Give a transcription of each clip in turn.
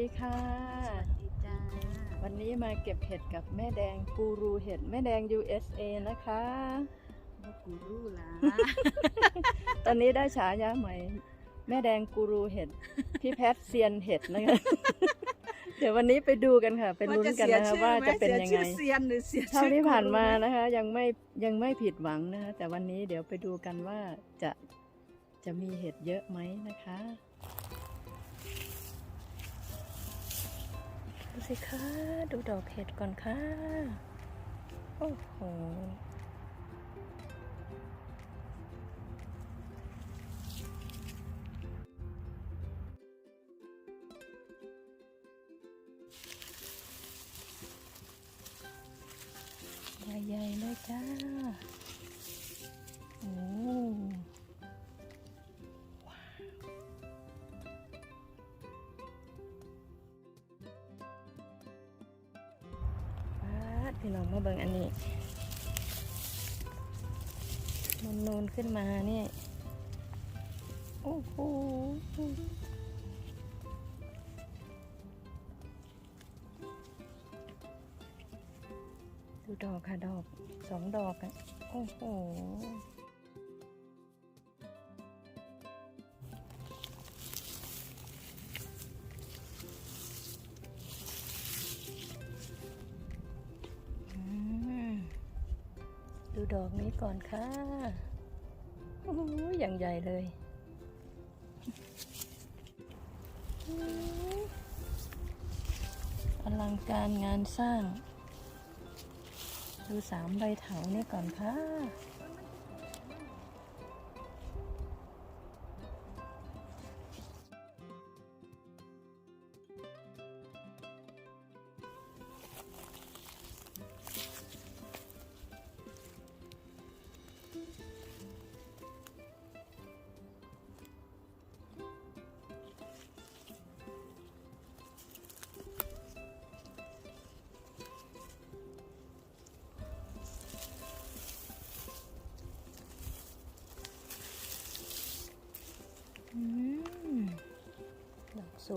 ดีค่ะสวัสดีจ้าวันนี้มาเก็บเห็ดกับแม่แดงกูรูเห็ดแม่แดง USA นะคะว่ากูรู้ละตอนนี้ได้ฉายาใหม่ แม่แดงกูรูเห็ด พี่แพทเซียนเห็ดนะคะ เดี๋ยววันนี้ไปดูกันค่ะไปลุ้นกันนะคะว่าจะเป็นยังไงเสีชื่อเซียนหรือเสียเท่าชื่อที่ผ่านมากูรู้ไหนะคะ ยังไม่ยังไม่ผิดหวังนะคะแต่วันนี้เดี๋ยวไปดูกันว่าจะจะมีเห็ดเยอะไหมนะคะ ดูสิคะดูดอกเห็ดก่อนค่ะ โอ้โหใหญ่ๆเลยจ้า พี่น้องมาเบิ่งอันนี้ มันนูนขึ้นมานี่โอ้โหดูดอกค่ะดอกสองดอกอะโอ้โห ดอกนี้ก่อนค่ะโอ้โหอย่างใหญ่เลยอืมอลังการงานสร้าง ดูสามใบเถานี่ก่อนค่ะ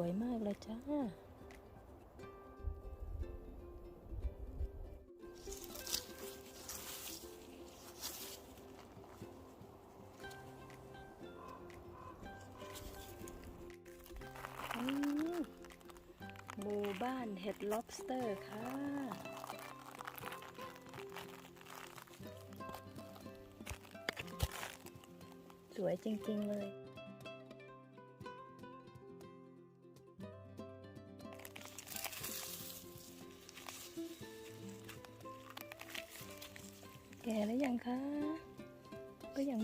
วยมากเลยจ้า หมู่บ้านเห็ด lobster ค่ะสวยจริง ๆ เลย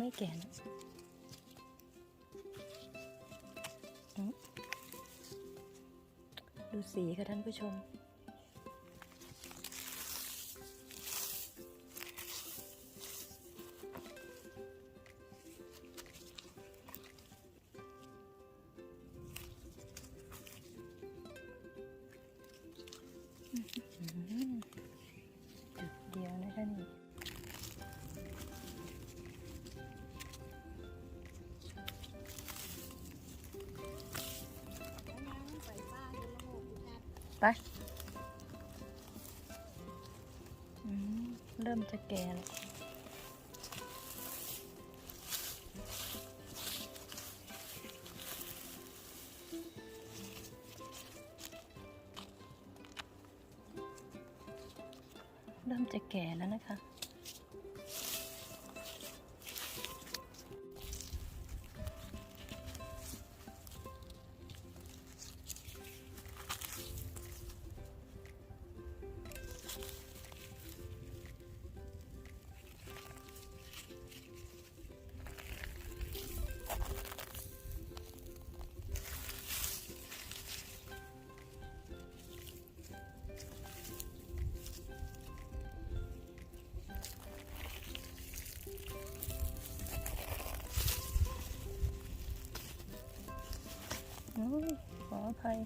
ไม่แก่นะดูสีค่ะท่านผู้ชม ไปเริ่มจะแก่แล้ว của thầy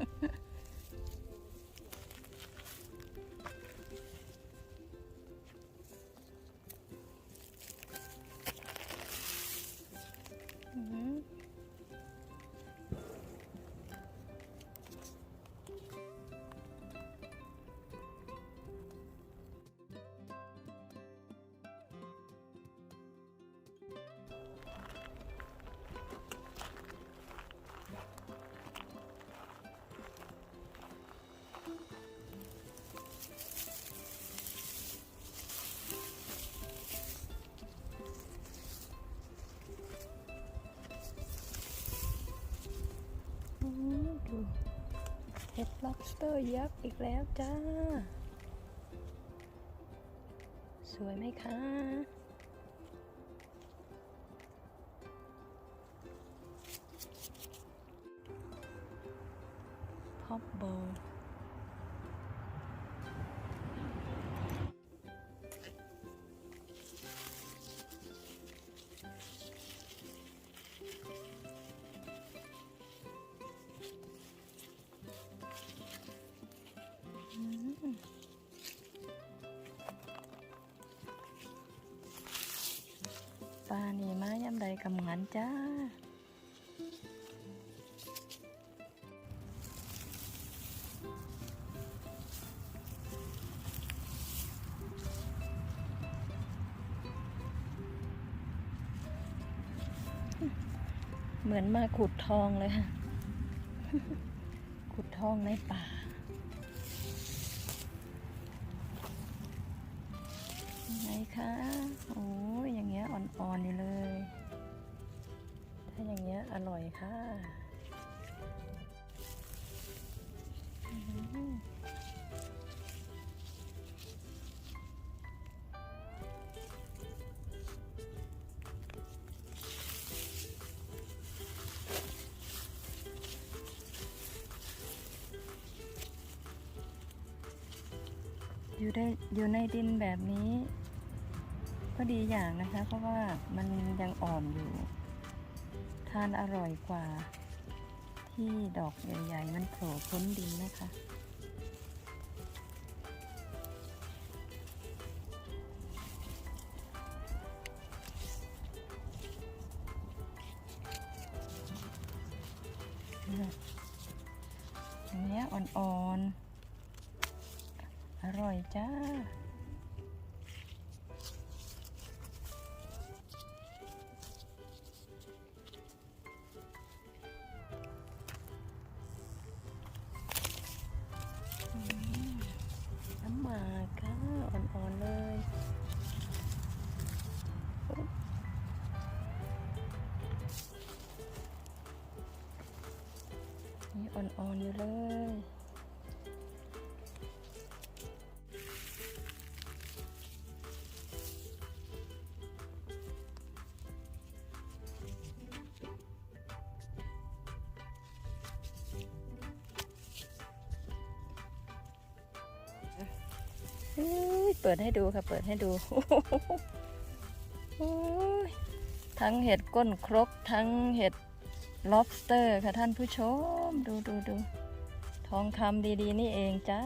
สเตอร์ยักษ์อีกแล้วจ้า สวยไหมคะ ปลานี่มายำใดกำงันจ้าเหมือนมาขุดทองเลยค่ะ ขุดทองในป่า ค่ะอื้อหืออยู่ได้อยู่ในดินแบบนี้ ก็ดีอย่างนะคะ เพราะว่ามันยังอ่อนอยู่ ทานอร่อยกว่า ที่ดอกใหญ่ๆมันโผล่พ้นดินนะคะอย่างเงี้อ่อนๆอร่อยจ้า นี่อ่อนๆอยู่เลยอุ๊ยเปิดให้ดูค่ะ เปิดให้ดู ทั้งเห็ดก้นครกทั้งเห็ด lobster ค่ะท่านผู้ชม ดูดูดูทองคำดีๆ นี่เองจ้า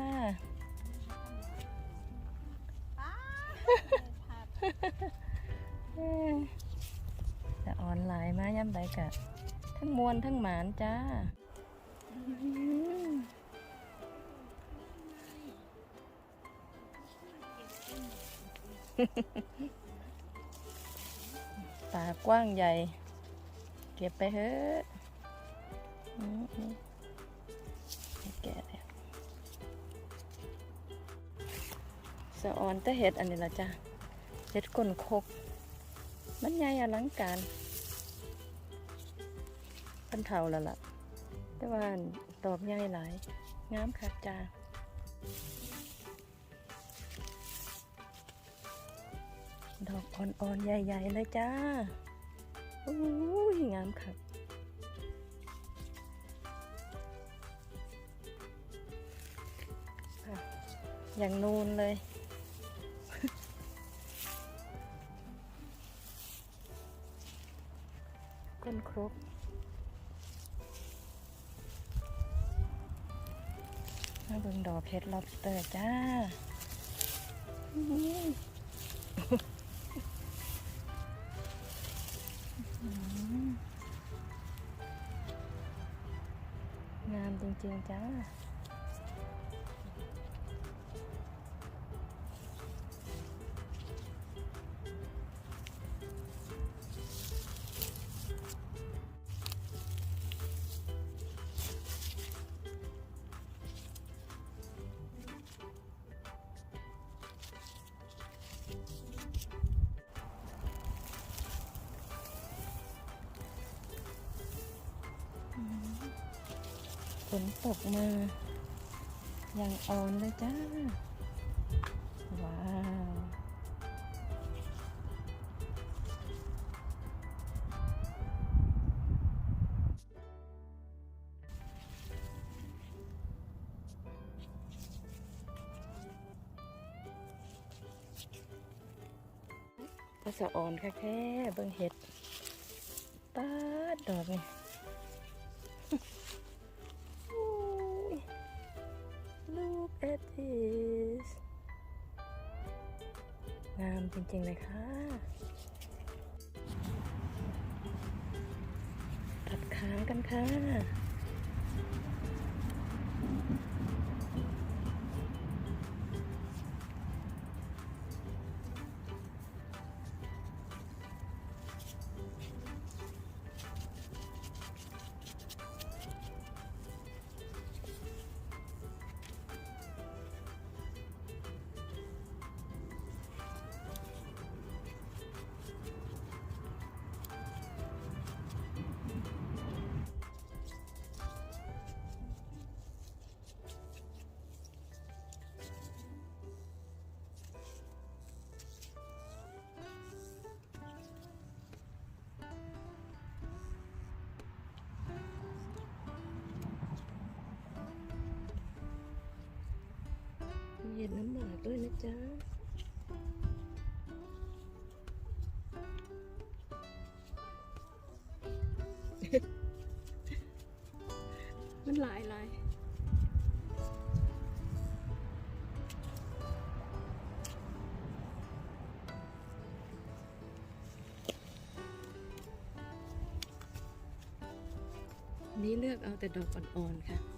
จะออนไลน์มาย่ำใดกะ ทั้งมวนทั้งหมานจ้าอืมป่ากว้างใหญ่ เก็บไปเถอะอืมอืมไม่แก่แล้วสะออนแต่เห็ดอันนี้ละจ้ะเห็ดก้นคก มันใหญ่อลังการเป็นเท่าแล้วล่ะ แต่ว่าดอกใหญ่หลาย งามคักจ้าดอกอ่อนๆ ใหญ่ ๆ เลยจ้า อยงามค่ะค่ะ อย่างนูนเลยต้นครบมาบึงดอกเพชรล็อบสเตอร์จ้า งามจริงๆจ้า ฝนตกมายังอ่อนเลยจ้า ว้าวก็สะอ่อนค่ะแค่เบิ่งเห็ดปาดดอกนี่ งามจริงๆเลยค่ะตัดค้างกันค่ะ เห็ดน้ำหมากด้วยนะจ๊ะมันหลายหลายนี่เลือกเอาแต่ดอกอ่อนๆค่ะ